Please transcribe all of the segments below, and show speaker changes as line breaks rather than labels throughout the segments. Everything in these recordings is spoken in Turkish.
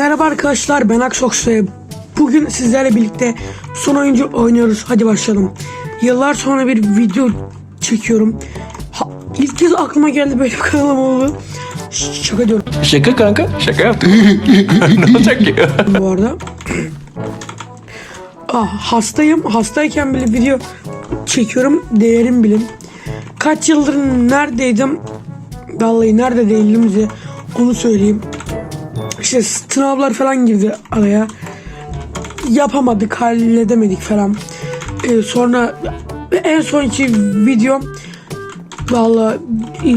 Merhaba arkadaşlar ben Aksox ve bugün sizlerle birlikte son oyuncu oynuyoruz. Hadi başlayalım. Yıllar sonra bir video çekiyorum. Ha, ilk kez aklıma geldi böyle bir kanalım oldu. Ş- Şaka diyorum
Şaka kanka. Şaka yaptım. ne olacak ki?
bu arada. ah, hastayım. Hastayken bile video çekiyorum. Değerim bilin. Kaç yıldır neredeydim? Vallahi nerede değildim size onu söyleyeyim. İşte sınavlar falan girdi araya. Yapamadık, halledemedik falan. Ee, sonra en sonki videom Vallahi e,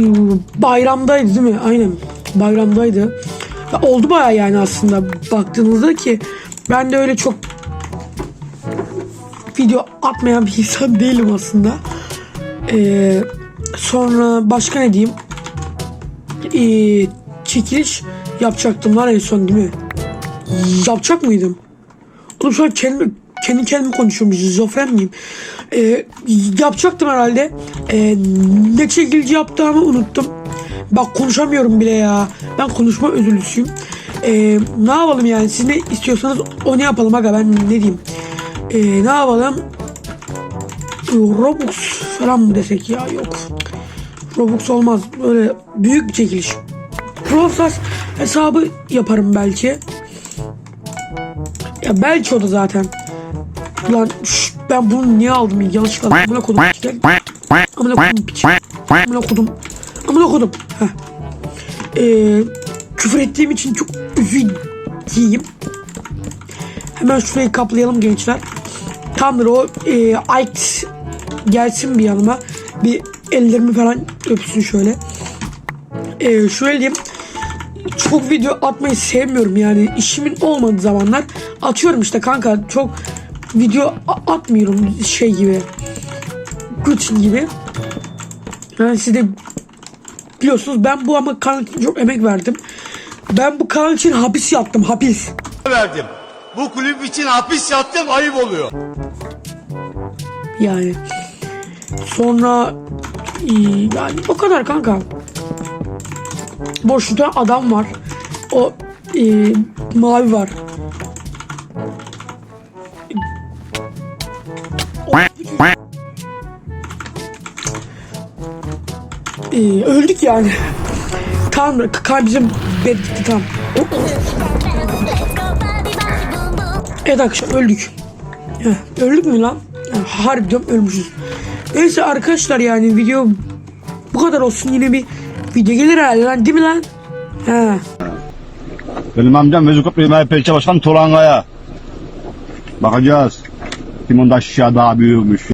bayramdaydı değil mi? Aynen bayramdaydı. Ya oldu baya yani aslında baktığınızda ki ben de öyle çok video atmayan bir insan değilim aslında. Ee, sonra başka ne diyeyim? Ee, çekiliş yapacaktım lan en son değil mi? Yapacak mıydım? Oğlum şu kendi, kendi kendime konuşuyorum. Şizofren miyim? Ee, yapacaktım herhalde. Ee, ne çekilici yaptığımı unuttum. Bak konuşamıyorum bile ya. Ben konuşma özürlüsüyüm. Ee, ne yapalım yani? Siz ne istiyorsanız onu yapalım aga ben ne diyeyim. Ee, ne yapalım? Robux falan mı desek ya yok. Robux olmaz. Böyle büyük bir çekiliş. Profas hesabı yaparım belki. Ya belki o da zaten. Lan şş, ben bunu niye aldım ya? Yanlışlıkla amına kodum. Amına kodum. Amına kodum. Amına kodum. Heh. Ee, küfür ettiğim için çok üzüldüm. Hemen şurayı kaplayalım gençler. Tamamdır o e, Ait gelsin bir yanıma. Bir ellerimi falan öpsün şöyle. E, şöyle diyeyim çok video atmayı sevmiyorum yani. İşimin olmadığı zamanlar atıyorum işte kanka çok video atmıyorum şey gibi rutin gibi. Yani siz de biliyorsunuz ben bu ama kanal için çok emek verdim. Ben bu kanal için hapis yattım hapis.
Verdim. Bu kulüp için hapis yattım ayıp oluyor.
yani sonra yani o kadar kanka boşlukta adam var o e, mavi var Ee, öldük yani. Tamam kalbim bed gitti tamam. Evet arkadaşlar öldük. Öldük mü lan? Ha, harbiden ölmüşüz. Neyse arkadaşlar yani video bu kadar olsun yine bir video gelir herhalde lan değil mi lan? He.
Benim amcam Vezukop Mimari Pelçe Başkan Tolanga'ya. Bakacağız. Kim ondan aşağı daha büyükmüş.